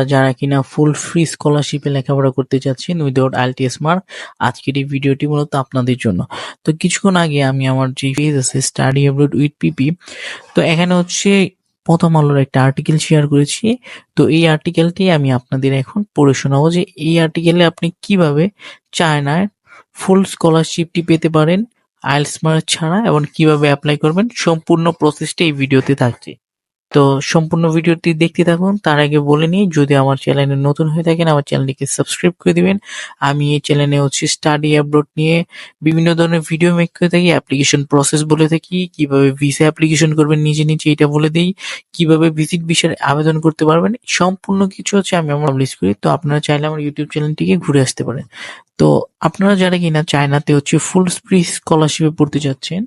আপনারা যারা কিনা ফুল ফ্রি স্কলারশিপে লেখাপড়া করতে চাচ্ছেন উইদাউট আইএলটিএস মার্ক আজকের এই ভিডিওটি মূলত আপনাদের জন্য। তো কিছুক্ষণ আগে আমি আমার যে পেজ আছে স্টাডি অ্যাব্রোড উইথ পিপি তো এখানে হচ্ছে প্রথম আলোর একটা আর্টিকেল শেয়ার করেছি। তো এই আর্টিকেলটি আমি আপনাদের এখন পড়ে শোনাবো যে এই আর্টিকেলে আপনি কীভাবে চায়নায় ফুল স্কলারশিপটি পেতে পারেন আইএলটিএস মার্ক ছাড়া, এবং কীভাবে অ্যাপ্লাই করবেন, সম্পূর্ণ প্রসেসটা এই ভিডিওতে থাকছে। তো সম্পূর্ণ ভিডিওটি দেখতে থাকুন। তার আগে বলে নিই, যদি আমার চ্যানেলে নতুন হয়ে থাকেন, আমার চ্যানেলটিকে সাবস্ক্রাইব করে দিবেন। আমি এই চ্যানেলে হচ্ছে স্টাডি অ্যাব্রোড নিয়ে বিভিন্ন ধরনের ভিডিও মেক করে থাকি, অ্যাপ্লিকেশন প্রসেস বলে থাকি, কীভাবে ভিসা অ্যাপ্লিকেশন করবেন নিজে নিজে এটা বলে দিই, কীভাবে ভিজিট ভিসার আবেদন করতে পারবেন, সম্পূর্ণ কিছু হচ্ছে আমি আমার পাবলিশ করি। তো আপনারা চাইলে আমার ইউটিউব চ্যানেলটিকে ঘুরে আসতে পারেন। তো আপনারা যারা কিনা চায়নাতে হচ্ছে ফুল ফ্রি স্কলারশিপে পড়তে যাচ্ছেন,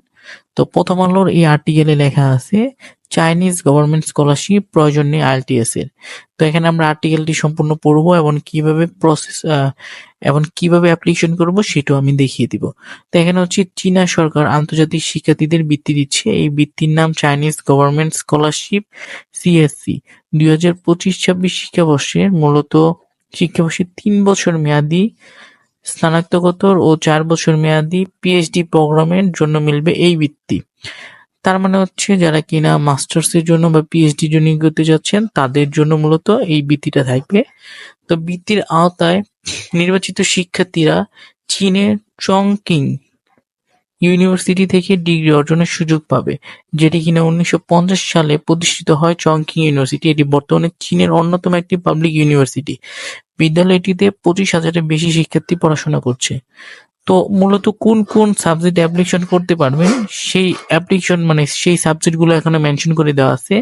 তো প্রথম আলোর এই আর্টিকেলে লেখা আছে চাইনিজ গভর্নমেন্ট স্কলারশিপ প্রয়োজন নেই আইএলটিএস এর। তো এখানে আমরা আর্টিকেলটি সম্পূর্ণ পড়ব এবং কীভাবে প্রসেস এবং কীভাবে অ্যাপ্লিকেশন করব সেটাও আমি দেখিয়ে দিব। তো এখানে হচ্ছে চীনা সরকার আন্তর্জাতিক শিক্ষার্থীদের বৃত্তি দিচ্ছে। এই বৃত্তির নাম চাইনিজ গভর্নমেন্ট স্কলারশিপ সিএসসি দুই হাজার পঁচিশ ছাব্বিশ শিক্ষাবর্ষে মূলত শিক্ষাবর্ষে তিন বছর মেয়াদি, স্নাতকোত্তর ও চার বছর মেয়াদি পিএইচডি প্রোগ্রামের জন্য মিলবে এই বৃত্তি। তার মানে হচ্ছে যারা কিনা মাস্টার্স এর জন্য বা পিএইচডি জন্য করতে যাচ্ছেন, তাদের জন্য মূলত এই বৃত্তিটা থাকবে। তো বৃত্তির আওতায় নির্বাচিত শিক্ষার্থীরা চীনের চংকিং ইউনিভার্সিটি থেকে ডিগ্রি অর্জনের সুযোগ পাবে, যেটি কিনা উনিশশো পঞ্চাশ সালে প্রতিষ্ঠিত হয় চংকিং ইউনিভার্সিটি। এটি বর্তমানে চীনের অন্যতম একটি পাবলিক ইউনিভার্সিটি বিদ্যালয়টিতে পঁচিশ হাজারের বেশি শিক্ষার্থী পড়াশোনা করছে। তো মূলত কোন কোন সাবজেক্ট অ্যাপ্লিকেশন করতে পারবেন সেই অ্যাপ্লিকেশন মানে সেই সাবজেক্টগুলো এখানে মেনশন করে দেওয়া আছে।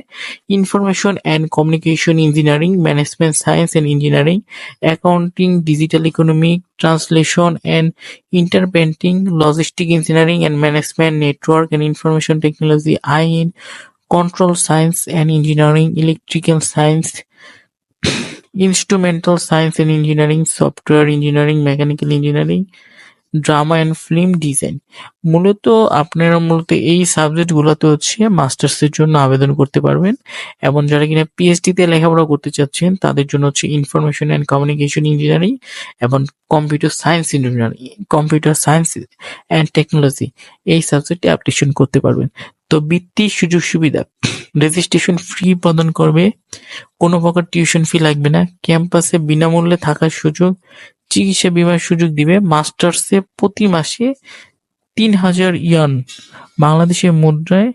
Information and communication engineering management science and engineering accounting digital economic translation and interpreting logistic engineering and management network and information technology আইন control science and engineering electrical science instrumental science and engineering software engineering mechanical engineering drama and film design মূলত আপনারা মূলত এই সাবজেক্টগুলোতে হচ্ছে মাস্টার্সের জন্য আবেদন করতে পারবেন এবং যারা কিনা পিএইচডিতে লেখাপড়া করতে চাচ্ছেন, তাদের জন্য হচ্ছে ইনফরমেশন অ্যান্ড কমিউনিকেশন ইঞ্জিনিয়ারিং এবং computer science engineering computer science and technology এই সাবজেক্টে অ্যাপ্লিকেশন করতে পারবেন। তো বৃত্তির সুযোগ সুবিধা। রেজিস্ট্রেশন ফ্রি প্রদান করবে। কোনো প্রকার টিউশন ফি লাগবে না। ক্যাম্পাসে বিনামূল্যে থাকার সুযোগ, চিকিৎসা বিমার সুযোগ দিবে। মাস্টার্সে প্রতি মাসে তিন হাজার ইয়ান। বাংলাদেশের মুদ্রায়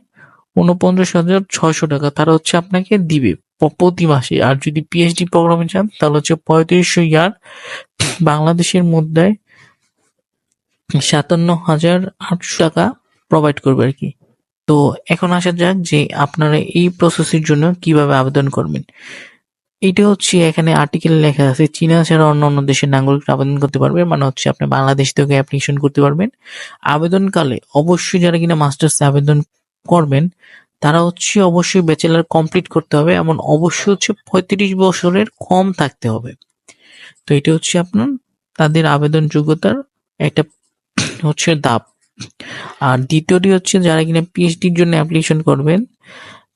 উনপঞ্চাশ হাজার ছয়শো টাকা। তারা হচ্ছে আপনাকে দিবে প্রতি মাসে। আর যদি পিএইচডি প্রোগ্রামে চান তাহলে হচ্ছে পঁয়ত্রিশশো ইয়ার বাংলাদেশের মুদ্রায় সাতান্ন হাজার আটশো টাকা প্রোভাইড করবে আর কি। তো এখন আসা যাক যে আপনারা এই প্রসেসের জন্য কীভাবে আবেদন করবেন। এটা হচ্ছে এখানে আর্টিকেল লেখা আছে, চীনা ছাড়া অন্য অন্য দেশের নাগরিকরা আবেদন করতে পারবে মানে হচ্ছে আপনি বাংলাদেশ থেকে অ্যাপ্লিকেশন করতে পারবেন। আবেদনকালে অবশ্যই যারা কিনা মাস্টার্স আবেদন করবেন, তারা হচ্ছে অবশ্যই ব্যাচেলার কমপ্লিট করতে হবে, এমন অবশ্যই হচ্ছে পঁয়ত্রিশ বছরের কম থাকতে হবে। তো এটা হচ্ছে আপনার তাদের আবেদন যোগ্যতার একটা হচ্ছে দাব আর দ্বিতীয়টি হচ্ছে যারা কিনা পিএইচডির জন্য অ্যাপ্লিকেশন করবেন,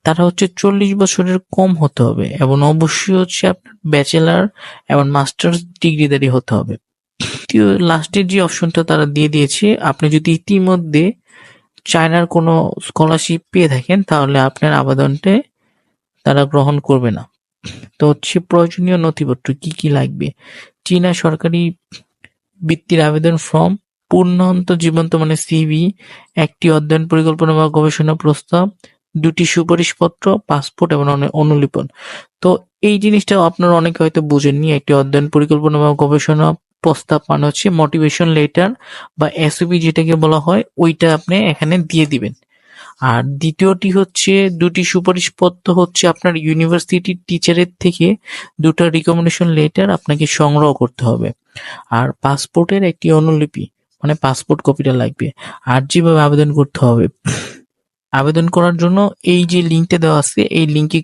তারা হচ্ছে চল্লিশ বছরের কম হতে হবে এবং অবশ্যই হচ্ছে আপনার ব্যাচেলার এবং মাস্টার্স ডিগ্রিধারী হতে হবে। লাস্টের যে অপশনটা তারা দিয়ে দিয়েছে, আপনি যদি ইতিমধ্যে চায়নার কোনো স্কলারশিপ পেয়ে থাকেন, তাহলে আপনার আবেদনটা তারা গ্রহণ করবে না। তো হচ্ছে প্রয়োজনীয় নথিপত্র কি কি লাগবে? চীনা সরকারি বৃত্তির আবেদন ফর্ম পূর্ণান্ত জীবন্ত মানে সিভি একটি অধ্যয়ন পরিকল্পনা বা গবেষণা প্রস্তাব, দুটি সুপারিশপত্র, পাসপোর্ট এবং অনুলিপন। তো এই জিনিসটা আপনারা অনেকে হয়তো বুঝেননি, একটি অধ্যয়ন পরিকল্পনা বা গবেষণা প্রস্তাব মানে হচ্ছে মোটিভেশন লেটার বা এসওবি যেটাকে বলা হয়, ওইটা আপনি এখানে দিয়ে দিবেন। আর দ্বিতীয়টি হচ্ছে, দুটি সুপারিশপত্র হচ্ছে আপনার ইউনিভার্সিটির টিচারের থেকে দুটো রিকমেন্ডেশন লেটার আপনাকে সংগ্রহ করতে হবে। আর পাসপোর্টের একটি অনুলিপি। মানে পাসপোর্ট কপিটা লাগবে। আর যেভাবে আবেদন করতে হবে। আবেদন করার জন্য এই যে লিঙ্কটা দেওয়া আছে, এই লিঙ্কে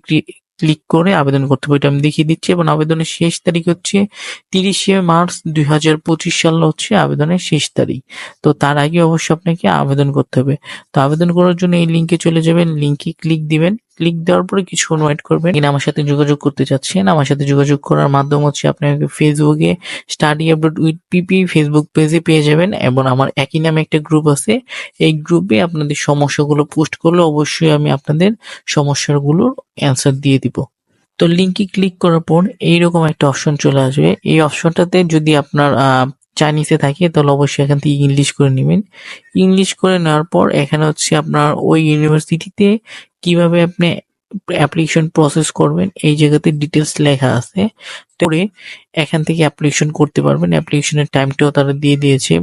ক্লিক করে আবেদন করতে হবে। এটা আমি দেখিয়ে দিচ্ছি এবং আবেদনের শেষ তারিখ হচ্ছে তিরিশে মার্চ দুই হাজার পঁচিশ সাল হচ্ছে আবেদনের শেষ তারিখ। তো তার আগে অবশ্যই আপনাকে আবেদন করতে হবে। তো আবেদন করার জন্য এই লিঙ্কে চলে যাবেন। লিঙ্কে ক্লিক দিবেন। ক্লিক দেওয়ার পরে কিছু ওয়েট করবেন। কিনা আমার সাথে যোগাযোগ করতে চাচ্ছেন। আমার সাথে যোগাযোগ করার মাধ্যম হচ্ছে আপনি ফেসবুকে study update with PP Facebook পেজে পেয়ে যাবেন এবং আমার একই নামে একটা গ্রুপ আছে। এই গ্রুপে আপনাদের সমস্যাগুলো পোস্ট করলে অবশ্যই আমি আপনাদের সমস্যাগুলোর অ্যান্সার দিয়ে দিব। তো লিঙ্কে ক্লিক করার পর এইরকম একটা অপশন চলে আসবে। এই অপশনটাতে যদি আপনার চাইনিজে থাকে, তাহলে অবশ্যই এখান থেকে ইংলিশ করে নেবেন। ইংলিশ করে নেওয়ার পর এখানে হচ্ছে আপনার ওই ইউনিভার্সিটিতে কীভাবে আপনি অ্যাপ্লিকেশন প্রসেস করবেন, এই জায়গাতে ডিটেলস লেখা আছে। পরে এখান থেকে অ্যাপ্লিকেশন করতে পারবেন অ্যাপ্লিকেশনের টাইমটাও তারা দিয়ে দিয়েছে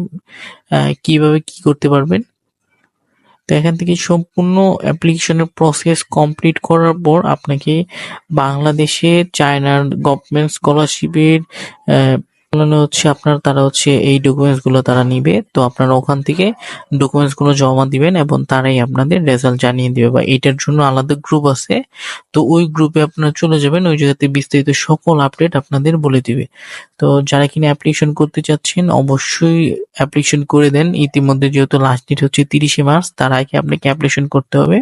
কীভাবে কি করতে পারবেন। তো এখান থেকে সম্পূর্ণ অ্যাপ্লিকেশনের প্রসেস কমপ্লিট করার পর আপনাকে বাংলাদেশে চায়নার গভর্নমেন্ট স্কলারশিপের হচ্ছে আপনার তারা হচ্ছে এই ডকুমেন্টসগুলো তারা নিবে, তো আপনারা ওখান থেকে ডকুমেন্টসগুলো জমা দিবেন এবং তারাই আপনাদের রেজাল্ট জানিয়ে দিবে বা এটার জন্য আলাদা গ্রুপ আছে। তো ওই গ্রুপে আপনারা চলে যাবেন, ওই জায়গাতে বিস্তারিত সকল আপডেট আপনাদের বলে দিবে। তো যারা কিনা অ্যাপ্লিকেশন করতে চাচ্ছেন, অবশ্যই অ্যাপ্লিকেশন করে দেন। ইতিমধ্যে যেহেতু লাস্ট ডেট হচ্ছে তিরিশে মার্চ, তার আগে আপনাকে অ্যাপ্লিকেশন করতে হবে।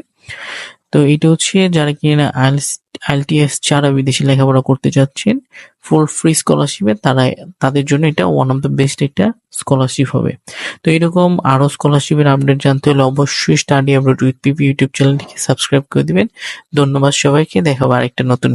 তো এটা হচ্ছে যারা কিনা আইএলটিএস ছাড়া বিদেশে লেখাপড়া করতে যাচ্ছেন ফুল ফ্রি স্কলারশিপে তারা, তাদের জন্য এটা ওয়ান অফ দ্য বেস্ট একটা স্কলারশিপ হবে। তো এরকম আরও স্কলারশিপের আপডেট জানতে হলে অবশ্যই study update with P P চ্যানেলটিকে সাবস্ক্রাইব করে দিবেন। ধন্যবাদ সবাইকে দেখাবো আরেকটা নতুন